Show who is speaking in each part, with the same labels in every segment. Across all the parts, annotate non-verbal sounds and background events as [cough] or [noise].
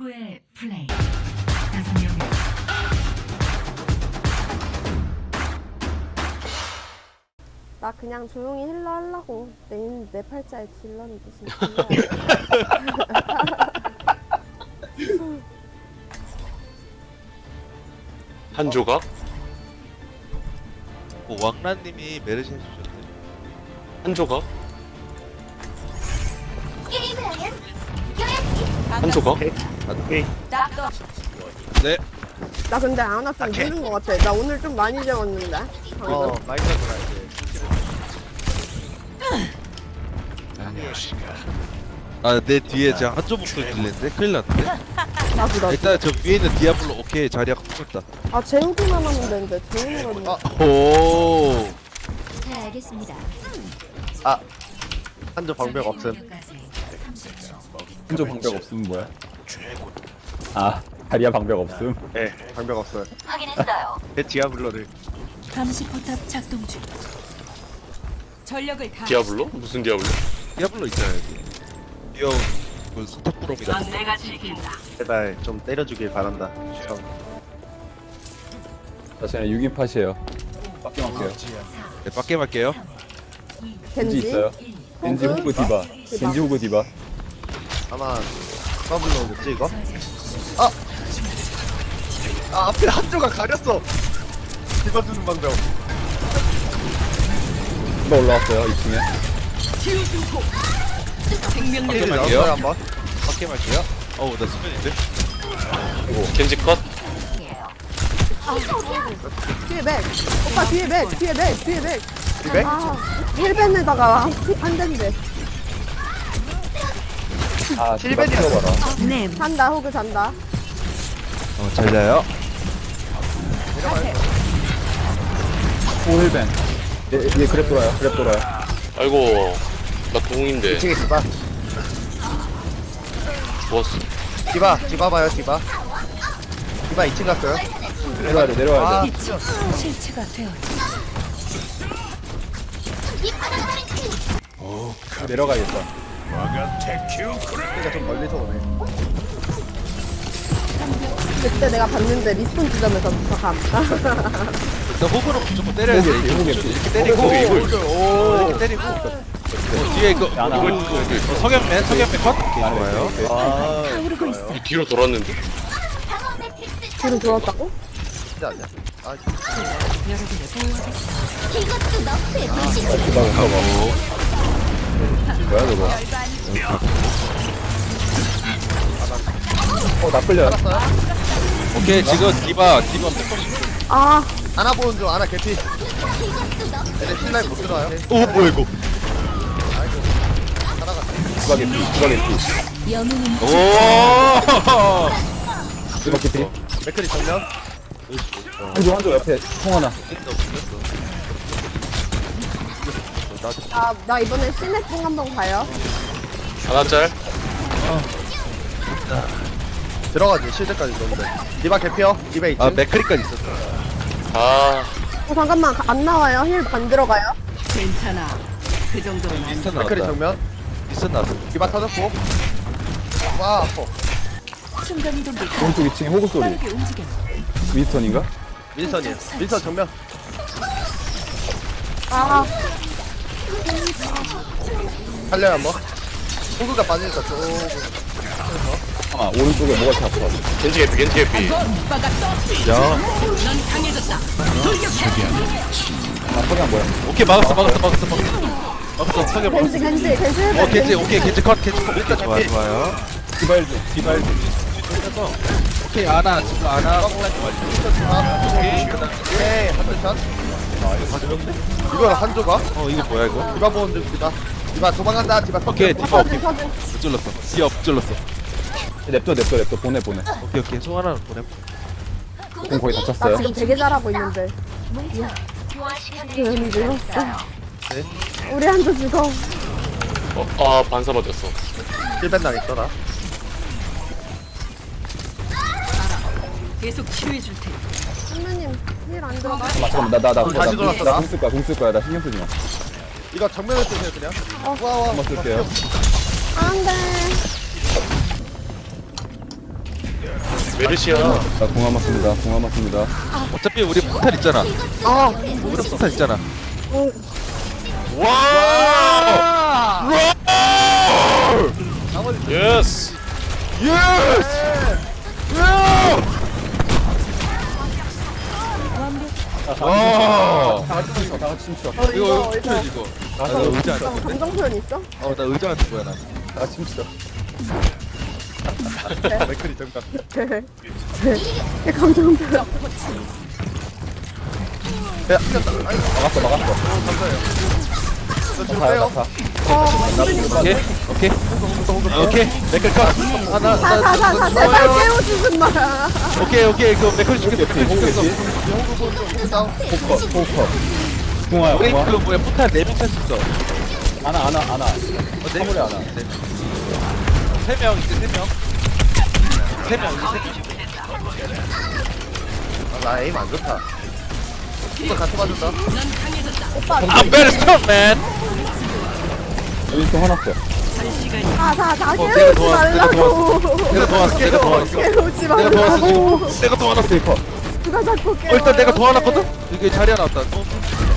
Speaker 1: 최고의 플레이. 다섯 명.
Speaker 2: 나 그냥 조용히 힐러 하려고 내, 내 팔자에 질렀는데 진짜
Speaker 3: 한 조각?
Speaker 4: 어, 왕란님이 메르시 해주셨네.
Speaker 3: 한 조각? 한 조각?
Speaker 4: 네.
Speaker 2: 나 근데 아나 좀 늦은 것 같아 나 오늘 좀 많이 재웠는데
Speaker 5: 어, 많이 잡으라 이제.
Speaker 4: 아, 내 뒤에 제가 한조 목소리 들리는데? 큰일 났는데?
Speaker 2: 나도 나도
Speaker 4: 일단 저 위에 있는 디아블로 오케이 자리가 붙었다.
Speaker 2: 아 재우기만 하면 되는데 재우는 거
Speaker 4: 오.
Speaker 6: 잘 알겠습니다.
Speaker 5: 아, 한조 방벽 없음.
Speaker 7: 한조 방벽 없음 뭐야? 아 다리아 방벽 없음.
Speaker 5: 예, 방벽 없어요.
Speaker 6: 확인했어요.
Speaker 5: 제 디아블로를.
Speaker 1: 감시 포탑 작동 중. 전력을 다.
Speaker 3: 디아블로? 무슨 디아블로?
Speaker 4: 디아블로 있잖아요, 여기. 귀여운 그 소탑부럼이다.
Speaker 1: 내가 지킨다.
Speaker 5: 제발 좀 때려주길 바란다. 형.
Speaker 7: 자 저는 6인 팟이에요. 밖에 갈게요.
Speaker 4: 네, 빡게 할게요.
Speaker 7: 겐지
Speaker 2: 겐지?
Speaker 7: 있어요? 겐지 호그 디바. 겐지 호그 디바.
Speaker 5: 아마 더블로 오겠지 이거? 아! 아 앞에 한조가 가렸어! 집어주는 방벽.
Speaker 7: 디바 올라왔어요 2층에.
Speaker 5: 힐
Speaker 4: 할게요.
Speaker 5: 나왔어요 한번.
Speaker 4: 빡게 할게요. 어우, 나 수면인데?
Speaker 3: 겐지 컷?
Speaker 2: 뒤에 맥 오빠 뒤에 맥 뒤에 맥 뒤에 맥
Speaker 5: 뒤에?
Speaker 2: 아 힐벤에다가 한 대인데
Speaker 7: 아 디바
Speaker 5: 힐벤이야.
Speaker 7: 틀어봐라.
Speaker 1: 네.
Speaker 2: 잔다 호그 잔다
Speaker 4: 어, 잘 자요.
Speaker 7: 오일벤. 얘, 얘 그랩 돌아요. 그랩 돌아요.
Speaker 3: 아이고 나 동인데
Speaker 5: 2층에 디바.
Speaker 3: 죽었어
Speaker 5: 디바, 디바 봐요 디바. 디바 2층 갔어요.
Speaker 7: 내려와야 돼. 내려와야
Speaker 5: 아,
Speaker 7: 돼.
Speaker 1: 실체가 되어.
Speaker 7: 내려가야겠다.
Speaker 5: 그러니까 좀 멀리서 오네.
Speaker 2: 그때 내가 봤는데 리스폰 지점에서부터
Speaker 4: 감나 호구로 무조건 때려야 돼.
Speaker 7: 호구 호구.
Speaker 4: 이렇게 때리고.
Speaker 3: 이걸 이걸
Speaker 4: 이렇게 때리고. 어, 뒤에 그,
Speaker 7: 야, 나.
Speaker 4: 이걸, 어, 석연맨, 석연맨 컷? 오케이, 좋아요.
Speaker 5: 아,
Speaker 1: 타오르고 있어.
Speaker 3: 이 뒤로 돌았는데
Speaker 2: 뒤로 들어왔다고?
Speaker 5: 진짜 아니야. 아.
Speaker 6: 이것도 너프의 도시
Speaker 7: 아. 뭐야 저거? 어 나 끌려.
Speaker 4: 오케이, 지금 디바, 디바
Speaker 2: 아
Speaker 5: 아나 보는 중, 아나 개피. 얘네 신라인 못 들어와요.
Speaker 4: 오, 뭐야, 이거.
Speaker 7: 디바 개피. 디바 개피.
Speaker 4: 오!
Speaker 7: 디바 개피.
Speaker 5: 맥크리 정면.
Speaker 7: 한조 한조 옆에 통 하나.
Speaker 2: 아, 나 이번에 시내풍 한번 가요.
Speaker 3: 하나 짤
Speaker 5: 들어가지, 실드까지 넣는데. 디바 개피요. 디바 2층.
Speaker 4: 아, 맥크리까지 있었어.
Speaker 3: 아
Speaker 2: 어, 잠깐만, 가- 안 나와요. 힐반 들어가요.
Speaker 1: 괜찮아. 그 정도는 안
Speaker 4: 미스터
Speaker 5: 맥크리
Speaker 4: 나왔다.
Speaker 5: 정면.
Speaker 4: 미스터 나왔어.
Speaker 5: 디바 터졌고. 와, 아파.
Speaker 1: 순간 이동기
Speaker 7: 오른쪽 2층에 호그 소리.
Speaker 1: 빠르게 움직여.
Speaker 7: 윈스턴인가?
Speaker 5: 민선이에요. 민선 정면.
Speaker 2: 아,
Speaker 5: 살려요, 한번. 호구가 빠지니까 조금.
Speaker 7: 아 오른쪽에 뭐가 다 아파.
Speaker 3: 겐지 개피 겐지 개피
Speaker 4: 야.
Speaker 7: 아 석양 뭐야?
Speaker 4: 오케이, 막았어, 막았어, 막았어, 막았어. 막았어, 석연 막았어.
Speaker 2: 겐지, 겐지, 겐지.
Speaker 4: 어, 겐지, 오케이, 겐지 컷, 겐지 컷. 일단 좋아, 좋아요.
Speaker 7: 디바일 좀.
Speaker 4: 오케이, 아나, 지금 아나.
Speaker 5: 오케이, 한대 샷. 이거 한조가?
Speaker 4: 어, 이거 뭐야, 이거?
Speaker 5: 디바 보는 중, 디바. 디바 도망간다, 디바.
Speaker 4: 오케이. 디바
Speaker 2: 서준,
Speaker 4: 오케이. 디아 못 찔렀어.
Speaker 7: 냅둬 냅둬 냅둬 보내 보내.
Speaker 4: 오케이, 오케이. 송 하나 보내.
Speaker 7: 공 거의
Speaker 2: 나
Speaker 7: 다쳤어요.
Speaker 2: 지금 되게 잘하고 있는데. 겐지 죽었어. 우리 한조 죽어.
Speaker 3: 어, 아 반사 맞았어
Speaker 5: 힐벤 당했더라.
Speaker 1: 계속 치료해 줄 테니.
Speaker 2: 선배님, 힐안 들어가.
Speaker 7: 잠깐만 나나 나
Speaker 5: 다시 돌아왔어, 나.
Speaker 7: 공쓸 거야 공 쓸 거야 나 신경 쓰지 마.
Speaker 5: 이거 정면을 쓰세요, 그냥. 와, 와,
Speaker 7: 한번 쓸게요.
Speaker 2: 안 돼.
Speaker 3: 메르시야.
Speaker 7: 자, 공화 맞습니다. 공화 맞습니다.
Speaker 4: 어차피 우리 포탈 있잖아.
Speaker 2: 아
Speaker 4: 우리 포탈 있잖아.
Speaker 3: 와! 예스.
Speaker 4: 와.
Speaker 7: 다 같이 춤춰, 다 같이 춤춰.
Speaker 2: 어, 이거
Speaker 4: 이거
Speaker 2: 이거
Speaker 4: 이거? 아, 나 의자
Speaker 2: 안좀
Speaker 4: 돼.
Speaker 2: 감정 표현 있어?
Speaker 4: 어, 나 의자 같은 거야 나.
Speaker 7: 다 같이 춤춰.
Speaker 5: 맥클이 정답.
Speaker 2: 이 감정 표현.
Speaker 7: 막았어, 막았어.
Speaker 5: 저
Speaker 7: 다,
Speaker 5: 빼요.
Speaker 7: 다, 다.
Speaker 4: 오케이, 오케이, 오케이. 맥클 컷. 아, 나, 나, 나, 나,
Speaker 2: 다다다다 제발 마.
Speaker 4: 오케이, 오케이. 그 맥클 죽겠어. 맥클 죽겠어.
Speaker 7: 포커, 포커. 공화야,
Speaker 4: 우리
Speaker 7: 공화.
Speaker 4: 그 뭐야 포탈 네명 탔었어.
Speaker 7: 아나, 아나, 아나.
Speaker 4: 어, 네
Speaker 7: 화물에 하나.
Speaker 4: 세명 이제 세 명. 세 명, 이제 세 명.
Speaker 5: 아, 나 에임 안 좋다. 이거 같이 맞았다.
Speaker 2: 오빠
Speaker 4: I'm very strong, man.
Speaker 7: 여기 또 화났어.
Speaker 2: 다다다
Speaker 4: 어, 내가
Speaker 2: 깨우지
Speaker 4: 도와-
Speaker 2: 말라고.
Speaker 4: 내가 도왔어, 내가 도왔어.
Speaker 2: 깨우지
Speaker 4: 내가 도왔어
Speaker 2: 말라고.
Speaker 4: 지금. 내가 도와놨어.
Speaker 7: 스테이커.
Speaker 2: 누가 자꾸 깨워.
Speaker 4: 어, 일단 내가 도와놨거든. 이게 자리야 나왔다. 어,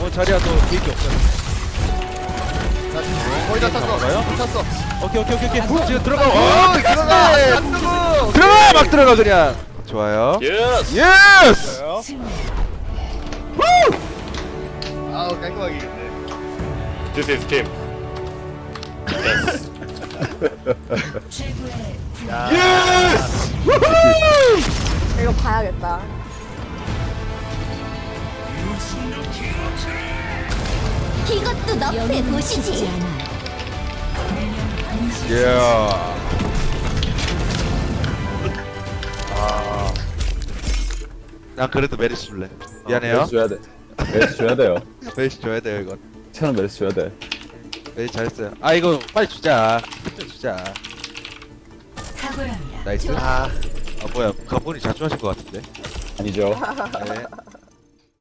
Speaker 4: 어 자리야 너 계획이 없어.
Speaker 5: 거의 다 탔어.
Speaker 4: 가요?
Speaker 5: 탔어.
Speaker 4: 오케이 오케이 오케이 오케이. 지금 들어가.
Speaker 5: 어,
Speaker 4: 어,
Speaker 5: 뜨고.
Speaker 4: 들어가 막 들어가 그냥. 좋아요.
Speaker 3: 예스.
Speaker 4: 예스.
Speaker 5: 아우 깔끔하게 이겼네.
Speaker 3: This is team. 예스.
Speaker 4: 예스.
Speaker 2: 이거 봐야겠다.
Speaker 6: 이것도 너프에 보시지.
Speaker 4: 예. 난 그래도 메리스 줄래. 미안해요.
Speaker 7: 메리스 줘야 돼. 메리스 줘야 돼요. [laughs]
Speaker 4: 메리스 줘야 돼요 이건.
Speaker 7: 채널 메리스 줘야 돼.
Speaker 4: 메리스 잘했어요. 아 이거 빨리 주자. 좀 주자. 나이스.
Speaker 5: 아,
Speaker 4: 아 뭐야 가본이 자초하실 것 같은데.
Speaker 7: 아니죠.
Speaker 4: 네.